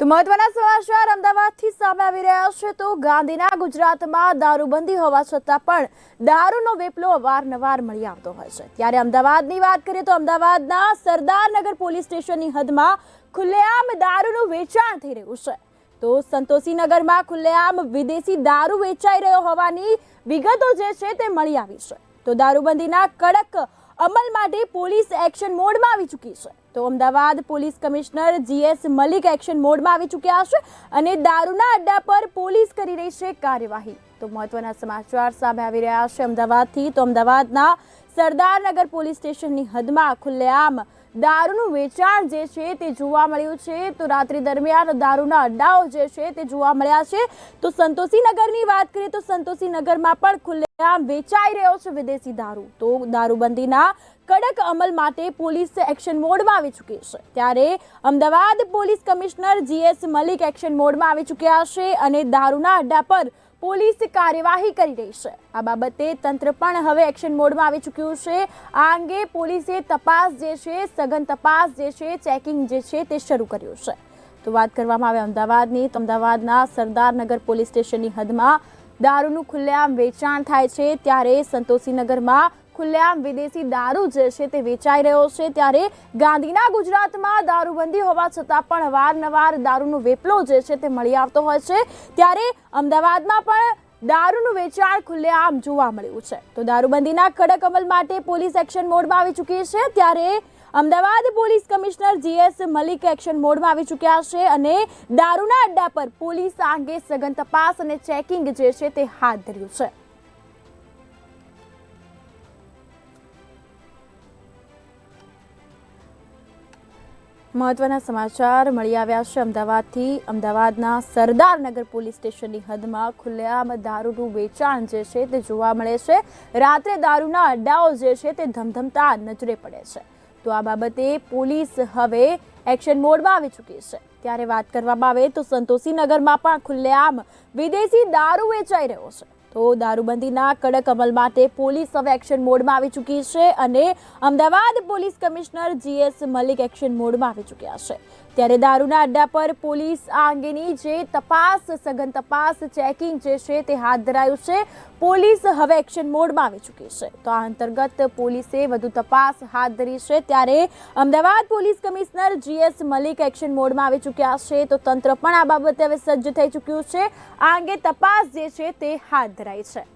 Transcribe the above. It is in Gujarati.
તો મહત્વના સમાચાર અમદાવાદથી સામે આવી રહ્યા છે. તો ગાંધીના ગુજરાતમાં દારૂબંધી હોવા છતાં પણ દારૂનો વેપલો અવારનવાર મળી આવતો હોય છે. ત્યારે અમદાવાદની વાત કરીએ તો અમદાવાદના સરદારનગર પોલીસ સ્ટેશનની હદમાં ખુલ્લેઆમ દારૂનું વેચાણ થઈ રહ્યું છે. તો સંતોષીનગરમાં ખુલ્લેઆમ વિદેશી દારૂ વેચાઈ રહ્યો હોવાની વિગતો જે છે તે મળી આવી છે. તો દારૂબંધીના કડક અમલ માટે પોલીસ એક્શન મોડમાં આવી ચૂકી છે. તો Ahmedabad police commissioner GS Malik action મોડમાં આવી ચૂક્યા છે અને દારૂના અડ્ડા પર પોલીસ કરી રહી છે કાર્યવાહી. તો મહત્વના સમાચાર સામે આવી રહ્યા છે અમદાવાદથી. તો અમદાવાદના સરદારનગર પોલીસ સ્ટેશનની હદમાં ખુલ્લેઆમ દારૂનું વેચાણ જે છે તે જોવા મળ્યું છે. તો રાત્રિ દરમિયાન દારૂના અડ્ડાઓ જે છે તે જોવા મળ્યા છે. તો સંતોષીનગરની વાત કરીએ તો સંતોષીનગરમાં પણ ખુલ્લેઆમ વેચાઈ રહ્યો છે વિદેશી દારૂ. તો દારૂબંધીના કડક અમલ માટે પોલીસ એક્શન મોડમાં આવી ચૂકી છે. ત્યારે Ahmedabad police commissioner GS Malik action મોડમાં આવી ચૂક્યા છે અને દારૂના અડ્ડા પર પોલીસ કાર્યવાહી કરી રહી છે. આ બાબતે તંત્ર પણ હવે એક્શન મોડમાં આવી ચૂક્યું છે. આ અંગે પોલીસે તપાસ જે છે, સઘન તપાસ જે છે, ચેકિંગ જે છે તે શરૂ કર્યું છે. તો વાત કરવામાં આવે અમદાવાદની, તો અમદાવાદના સરદારનગર પોલીસ સ્ટેશનની હદમાં દારૂનું ખુલ્લેઆમ વેચાણ થાય છે ત્યારે સંતોષીનગરમાં ખુલ્લેઆમ વિદેશી દારૂ જે છે તે વેચાઈ રહ્યો છે ત્યારે ગાંધીના ગુજરાતમાં દારૂબંધી હોવા છતાં પણ અવારનવાર દારૂનો વેપલો જે છે તે મળી આવતો હોય છે. ત્યારે અમદાવાદમાં પણ દારૂનું વેચાણ ખુલ્લેઆમ જોવા મળ્યું છે. તો દારૂબંધીના કડક અમલ માટે પોલીસ એક્શન મોડમાં આવી ચૂકી છે. ત્યારે Ahmedabad police commissioner GS Malik action મોડમાં આવી ચૂક્યા છે અને દારૂના અડ્ડા પર પોલીસ આ અંગે સઘન તપાસ અને ચેકિંગ જે છે તે હાથ ધર્યું છે. મહત્વના સમાચાર મળી આવ્યા છે અમદાવાદથી. અમદાવાદના સરદારનગર પોલીસ સ્ટેશનની હદમાં ખુલ્લેઆમ દારૂનું વેચાણ જે છે તે જોવા મળે છે. રાત્રે દારૂના અડ્ડાઓ જે છે તે ધમધમતા નજરે પડે છે. તો આ બાબતે પોલીસ હવે એક્શન મોડમાં આવી ચૂકી છે. ત્યારે વાત કરવામાં આવે તો સંતોષીનગરમાં પણ ખુલ્લેઆમ વિદેશી દારૂ વેચાઈ રહ્યો છે. તો દારૂબંધીના કડક અમલ માટે પોલીસ હવે એક્શન મોડમાં આવી ચૂકી છે અને Ahmedabad police commissioner GS Malik action મોડમાં આવી ચૂક્યા છે. ત્યારે દારૂના અડ્ડા પર પોલીસ આ અંગેની જે તપાસ, સઘન તપાસ, ચેકિંગ જે છે તે હાથ ધરાયું છે, પોલીસ હવે એક્શન મોડમાં આવી ચૂકી છે. તો આ અંતર્ગત પોલીસે વધુ તપાસ હાથ ધરી છે. ત્યારે Ahmedabad police commissioner GS Malik action મોડમાં આવી ચૂક્યા છે. તો તંત્ર પણ આ બાબતે હવે સજ્જ થઈ ચૂક્યું છે. આ અંગે તપાસ જે છે તે હાથ છે